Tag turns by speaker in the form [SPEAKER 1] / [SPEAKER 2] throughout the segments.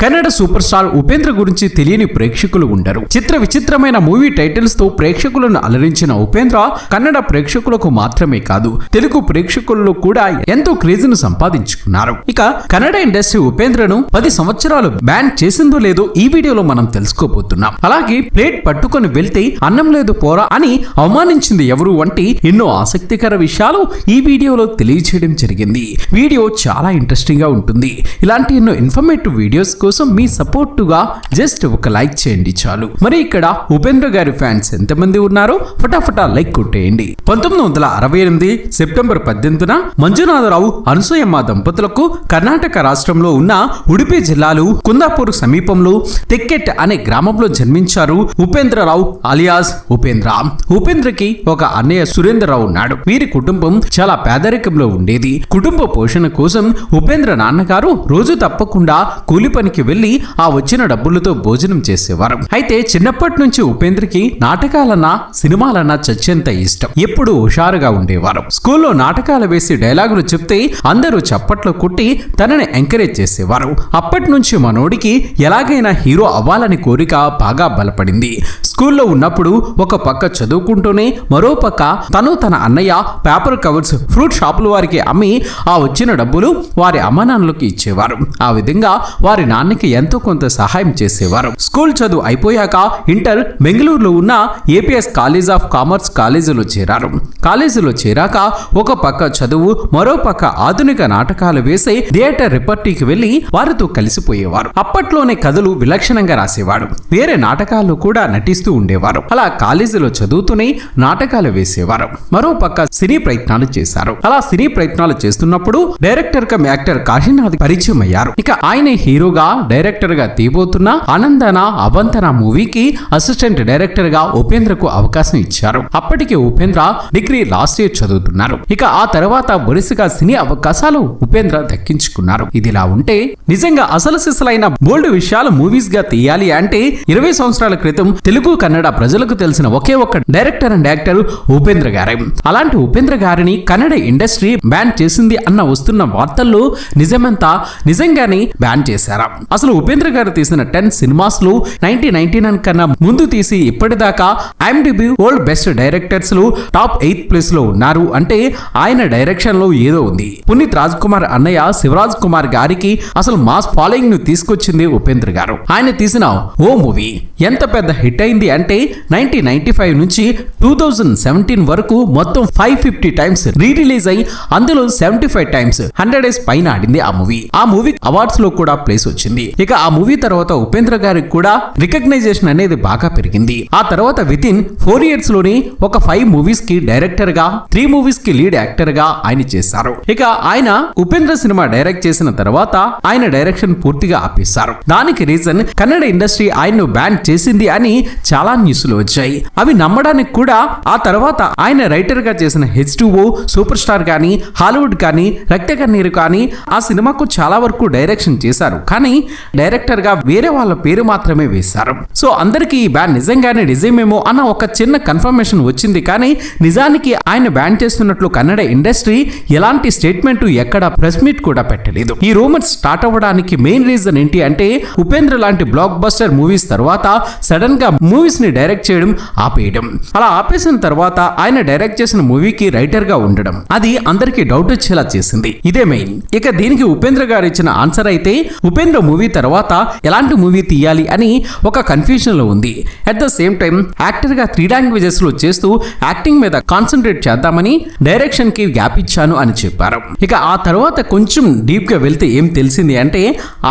[SPEAKER 1] Kannada super star Upendra గురించి తెలియని ప్రేక్షకులు ఉండరు. చిత్ర విచిత్రమైన మూవీ టైటిల్స్తో ప్రేక్షకులను అలరించిన ఉపేంద్ర కన్నడ ప్రేక్షకులకు మాత్రమే కాదు తెలుగు ప్రేక్షకుల్లో కూడా ఎంతో క్రేజ్ను సంపాదించుకున్నారు. ఇక కన్నడ ఇండస్ట్రీ ఉపేంద్రను పది సంవత్సరాలు బ్యాన్ చేసిందో లేదో ఈ వీడియోలో మనం తెలుసుకోబోతున్నాం. అలాగే ప్లేట్ పట్టుకొని వెళ్తే అన్నం లేదు పోరా అని అవమానించింది ఎవరు వంటి ఎన్నో ఆసక్తికర విషయాలు ఈ వీడియోలో తెలియచేయడం జరిగింది. వీడియో చాలా ఇంట్రెస్టింగ్గా ఉంటుంది. ఇలాంటి ఎన్నో ఇన్ఫర్మేటివ్ వీడియోస్ కోసం మీ సపోర్టుగా జస్ట్ ఒక లైక్ చేయండి చాలు. మరి ఇక్కడ ఉపేంద్ర గారి ఫ్యాన్స్ ఎంతమంది ఉన్నారో ఫటాఫటా లైక్ కొట్టేయండి. పంతొమ్మిది వందల అరవై ఎనిమిది సెప్టెంబర్ పద్దెనిమిదిన మంజునాథరావు అనసూయమ్మ దంపతులకు కర్ణాటక రాష్ట్రంలో ఉన్న ఉడిపి జిల్లాలు కుందాపూర్ సమీపంలో తెక్కెట్ అనే గ్రామంలో జన్మించారు ఉపేంద్రరావు అలియాస్ ఉపేంద్ర. ఉపేంద్రకి ఒక అన్నయ్య సురేంద్రరావు ఉన్నాడు. వీరి కుటుంబం చాలా పేదరికంలో ఉండేది. కుటుంబ పోషణ కోసం ఉపేంద్ర నాన్నగారు రోజు తప్పకుండా కూలి పనికి వెళ్ళి ఆ వచ్చిన డబ్బులతో భోజనం చేసేవారు. అయితే చిన్నప్పటి నుంచి ఉపేంద్రకి నాటకాలన్నా సినిమాలన్నా చచ్చేంత ఇష్టం. ఎప్పుడు హుషారుగా ఉండేవారు. స్కూల్లో నాటకాలు వేసి డైలాగులు చెప్తే అందరూ చప్పట్లు కుట్టి తనని ఎంకరేజ్ చేసేవారు. అప్పటి నుంచి మనోడికి ఎలాగైనా హీరో అవ్వాలని కోరిక బాగా బలపడింది. స్కూల్లో ఉన్నప్పుడు ఒక పక్క చదువుకుంటూనే మరో పక్క తను తన అన్నయ్య పేపర్ కవర్స్ ఫ్రూట్ షాపుల వారికి అమ్మి ఆ వచ్చిన డబ్బులు వారి అమ్మానాన్నలకు ఇచ్చేవారు. ఆ విధంగా వారి నాన్నకి ఎంతో కొంత సహాయం చేసేవారు. స్కూల్ చదువు అయిపోయాక ఇంటర్ బెంగళూరులో ఉన్న ఏపీఎస్ కాలేజ్ ఆఫ్ కామర్స్ కాలేజీలో చేరారు. కాలేజీలో చేరాక ఒక పక్క చదువు మరో పక్క ఆధునిక నాటకాలు వేసే థియేటర్ రిపర్టీకి వెళ్ళి వారితో కలిసిపోయేవారు. అప్పట్లోనే కథలు విలక్షణంగా రాసేవాడు. వేరే నాటకాల్లో కూడా నటిస్తూ ఉండేవారు. అలా కాలేజీలో చదువుతూనే నాటకాలు వేసేవారు. మరో పక్క సినీ ప్రయత్నాలు చేశారు. అలా సినీ ప్రయత్నాలు చేస్తున్నప్పుడు డైరెక్టర్ కమ్ యాక్టర్ కాశీనాథ్ పరిచయం అయ్యారు ఇక ఆయన హీరోగా డైరెక్టర్గా తీయబోతున్న ఆనందన అవంతన మూవీకి అసిస్టెంట్ డైరెక్టర్గా ఉపేంద్ర కు అవకాశం ఇచ్చారు. అప్పటికే ఉపేంద్ర డిగ్రీ లాస్ట్ ఇయర్ చదువుతున్నారు. ఇక ఆ తర్వాత వరుసగా సినీ అవకాశాలు ఉపేంద్ర దక్కించుకున్నారు. ఇదిలా ఉంటే నిజంగా అసలు సిసలైన బోల్డ్ విషయాలు మూవీస్గా తీయాలి అంటే ఇరవై సంవత్సరాల క్రితం తెలుగు కన్నడ ప్రజలకు తెలిసిన ఒకే ఒక్క డైరెక్టర్ అండ్ యాక్టర్ ఉపేంద్ర గారే. అలాంటి ఉపేంద్ర గారిని కన్నడ ఇండస్ట్రీ బ్యాన్ చేసింది అన్న వస్తున్న వార్తల్లో నిజమంతా నిజంగానే బ్యాన్ చేశారా? అసలు ఉపేంద్ర గారు తీసిన టెన్ సినిమాస్లో నైన్టీన్ నైన్టీ నైన్ కన్నా ముందు తీసి ఇప్పటిదాకా ఐఎండిబి వరల్డ్ బెస్ట్ డైరెక్టర్స్లో టాప్ ఎయిత్ ప్లేస్లో ఉన్నారు అంటే ఆయన డైరెక్షన్లో ఏదో ఉంది. పునీత్ రాజ్ కుమార్ అన్నయ్య శివరాజ్ కుమార్ గారికి అసలు మాస్ ఫాలోయింగ్ను తీసుకొచ్చింది ఉపేంద్ర గారు. ఆయన తీసిన ఓ మూవీ. ఎంత పెద్ద హిట్ అయింది అంటే నైన్టీన్ నైన్టీ ఫైవ్ నుంచి టూ థౌజండ్ సెవెంటీన్ వరకు మొత్తం five fifty times re release అయి అందులో seventy five times hundred days పైన ఆడింది ఆ మూవీ ఆ మూవీ అవార్డ్స్లో కూడా ప్లేస్ వచ్చింది. ఇక ఆ మూవీ తర్వాత ఉపేంద్ర గారికి కూడా రికగ్నైజేషన్ అనేది బాగా పెరిగింది. ఆ తర్వాత విత్ ఇన్ ఫోర్ ఇయర్స్లోని ఒక ఫైవ్ మూవీస్కి డైరెక్టర్గా త్రీ మూవీస్కి లీడ్ యాక్టర్గా ఆయన చేశారు. ఇక ఆయన ఉపేంద్ర సినిమా డైరెక్ట్ చేసిన తర్వాత ఆయన డైరెక్షన్ పూర్తిగా ఆపేశారు. దానికి రీజన్ కన్నడ ఇండస్ట్రీ ఆయన్ను బ్యాన్ చేసింది అని చాలా న్యూస్లు వచ్చాయి. అవి నమ్మడానికి కూడా ఆ తర్వాత ఆయన రైటర్గా చేసిన హెచ్ టూ సూపర్ స్టార్ కానీ హాలీవుడ్ కానీ రక్త కన్నీరు కానీ ఆ సినిమాకు చాలా వరకు డైరెక్షన్ చేశారు. కానీ డైరెక్టర్గా వేరే వాళ్ళ పేరు మాత్రమే వేశారు. సో అందరికీ ఈ బ్యాన్ నిజంగానే నిజమేమో అన్న ఒక చిన్న కన్ఫర్మేషన్ వచ్చింది. కానీ నిజానికి ఆయన బ్యాన్ చేస్తున్నట్లు కన్నడ ఇండస్ట్రీ ఎలాంటి స్టేట్మెంట్ ఎక్కడ ప్రెస్ మీట్ కూడా పెట్టలేదు. ఈ రూమర్స్ స్టార్ట్ అవ్వడానికి మెయిన్ రీజన్ ఏంటి అంటే ఉపేంద్ర లాంటి బ్లాక్ బస్టర్ మూవీస్ తర్వాత సడన్గా మూవీస్ని డైరెక్ట్ చేయడం ఆపేయడం. అలా ఆపేసిన తర్వాత ఆయన డైరెక్ట్ చేసిన మూవీకి రైటర్గా ఉండడం. అది అందరికీ డౌట్ వచ్చేలా చేసింది. ఇదే మెయిన్. ఇక దీనికి ఉపేంద్ర గారు ఇచ్చిన ఆన్సర్ అయితే ఉపేంద్ర మూవీ తర్వాత ఎలాంటి మూవీ తీయాలి అని ఒక కన్ఫ్యూజన్లో ఉంది. అట్ ద సేమ్ టైం యాక్టర్గా త్రీ లాంగ్వేజెస్లో చేస్తూ యాక్టింగ్ మీద కాన్సన్ట్రేట్ చేద్దామని డైరెక్షన్కి గ్యాప్ ఇచ్చాను అని చెప్పారు. ఇక ఆ తర్వాత కొంచెం డీప్గా వెళ్తే ఏం తెలిసింది అంటే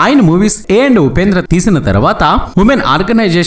[SPEAKER 1] ఆయన మూవీస్ ఏ అండ్ ఉపేంద్ర తీసిన తర్వాత ఉమెన్ ఆర్గనైజేషన్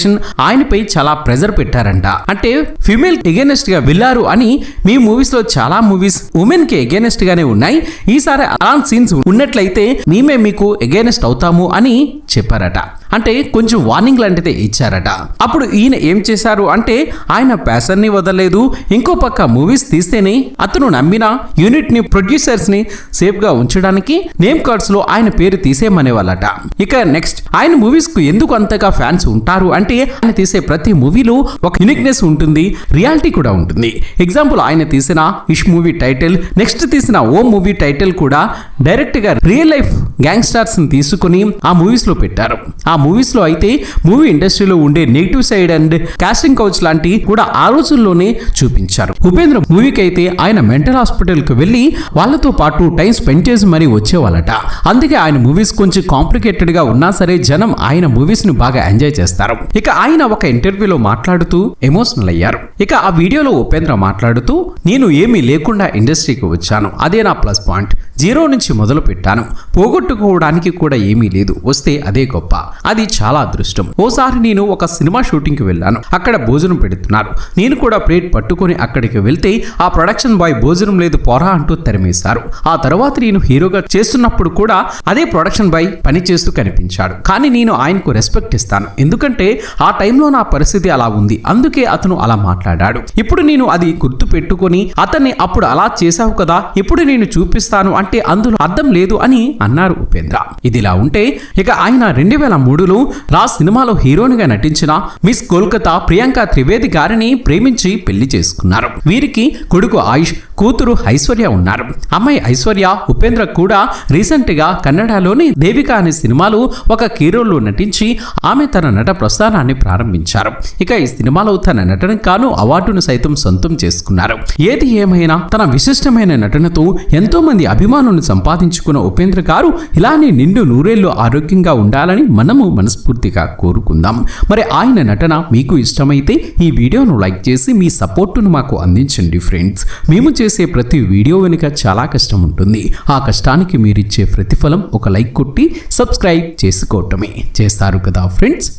[SPEAKER 1] ఆయనపై చాలా ప్రెజర్ పెట్టారంట. అంటే ఫిమేల్ ఎగెనెస్ట్గా వెళ్ళారు అని మీ మూవీస్లో చాలా మూవీస్ ఉమెన్కి ఎగెనెస్ట్ గానే ఉన్నాయి. ఈసారి అలాంటి సీన్స్ ఉన్నట్లయితే మేమే మీకు ఎగెనెస్ట్ అవుతాము అని చెప్పారట. అంటే కొంచెం వార్నింగ్ లాంటిదే ఇచ్చారట. అప్పుడు ఈయన ఏం చేశారు అంటే ఆయన ప్యాషన్ని వదలలేదు. ఇంకో పక్క మూవీస్ తీస్తేనే అతను నమ్మిన యూనిట్ని ప్రొడ్యూసర్స్ని సేఫ్గా ఉంచడానికి నేమ్ కార్డ్స్లో ఆయన పేరు తీసేయమనేవాళ్ళట. ఇక నెక్స్ట్ ఆయన మూవీస్కు ఎందుకు అంతగా ఫ్యాన్స్ ఉంటారు అంటే ఆయన తీసే ప్రతి మూవీలో ఒక యూనిక్నెస్ ఉంటుంది రియాలిటీ కూడా ఉంటుంది. ఎగ్జాంపుల్ ఆయన తీసిన ఇష్ మూవీ టైటిల్ నెక్స్ట్ తీసిన ఓ మూవీ టైటిల్ కూడా డైరెక్ట్గా రియల్ లైఫ్ గ్యాంగ్స్టర్స్ని తీసుకుని ఆ మూవీస్లో పెట్టారు. ఆ మూవీస్లో అయితే మూవీ ఇండస్ట్రీలో ఉండే negative side and casting couch లాంటి కూడా ఆ రోజుల్లోనే చూపించారు. ఉపేంద్ర మూవీకి అయితే ఆయన మెంటల్ హాస్పిటల్కు వెళ్ళి వాళ్ళతో పాటు టైం స్పెండ్ చేసి మరీ వచ్చేవాళ్ళట. అందుకే ఆయన మూవీస్ కొంచెం కాంప్లికేటెడ్గా ఉన్నా సరే జనం ఆయన మూవీస్ని బాగా ఎంజాయ్ చేస్తారు. ఇక ఆయన ఒక ఇంటర్వ్యూలో మాట్లాడుతూ ఎమోషనల్ అయ్యారు. ఇక ఆ వీడియోలో ఉపేంద్ర మాట్లాడుతూ నేను ఏమీ లేకుండా ఇండస్ట్రీకి వచ్చాను. అదే నా ప్లస్ పాయింట్. జీరో నుంచి మొదలు పెట్టాను పోగొట్టుకోవడానికి కూడా ఏమీ లేదు. వస్తే అదే గొప్ప. అది చాలా అదృష్టం. ఓసారి నేను ఒక సినిమా షూటింగ్కి వెళ్ళాను. అక్కడ భోజనం పెడుతున్నారు. నేను కూడా ప్లేట్ పట్టుకొని అక్కడికి వెళ్తే ఆ ప్రొడక్షన్ బాయ్ భోజనం లేదు పోరా అంటూ తరిమేశారు. ఆ తర్వాత నేను హీరోగా చేస్తున్నప్పుడు కూడా అదే ప్రొడక్షన్ బాయ్ పని చేస్తూ కనిపించాడు. కానీ నేను ఆయనకు రెస్పెక్ట్ ఇస్తాను. ఎందుకంటే ఆ టైంలో నా పరిస్థితి అలా ఉంది. అందుకే అతను అలా మాట్లాడాడు. ఇప్పుడు నేను అది గుర్తు పెట్టుకొని అతన్ని అప్పుడు అలా చేశావు కదా ఇప్పుడు నేను చూపిస్తాను అంటే అందులో అర్థం లేదు అని అన్నారు ఉపేంద్ర. ఇదిలా ఉంటే ఇక ఆయన రెండు వేల మూడులో రా సినిమాలో హీరోనిగా నటించిన మిస్ కోల్కతా ప్రియాంక త్రివేది గారిని ప్రేమించి పెళ్ళి చేసుకున్నారు. వీరికి కొడుకు ఆయుష్ కూతురు ఐశ్వర్య ఉన్నారు. అమ్మాయి ఐశ్వర్య ఉపేంద్ర కూడా రీసెంట్గా కన్నడలోని దేవిక అనే సినిమాలో ఒక కీరోల్లో నటించి ఆమె తన నట ప్రస్తుతం ప్రస్థానాన్ని ప్రారంభించారు. ఇక ఈ సినిమాలో తన నటన కాను అవార్డును సైతం సొంతం చేసుకున్నారు. ఏది ఏమైనా తన విశిష్టమైన నటనతో ఎంతో మంది అభిమానులను సంపాదించుకున్న ఉపేంద్ర గారు ఇలానే నిండు నూరేళ్ళు ఆరోగ్యంగా ఉండాలని మనము మనస్ఫూర్తిగా కోరుకుందాం. మరి ఆయన నటన మీకు ఇష్టమైతే ఈ వీడియోను లైక్ చేసి మీ సపోర్టును మాకు అందించండి ఫ్రెండ్స్. మేము చేసే ప్రతి వీడియో వెనుక చాలా కష్టం ఉంటుంది. ఆ కష్టానికి మీరిచ్చే ప్రతిఫలం ఒక లైక్ కొట్టి సబ్స్క్రైబ్ చేసుకోవటమే. చేస్తారు కదా ఫ్రెండ్స్?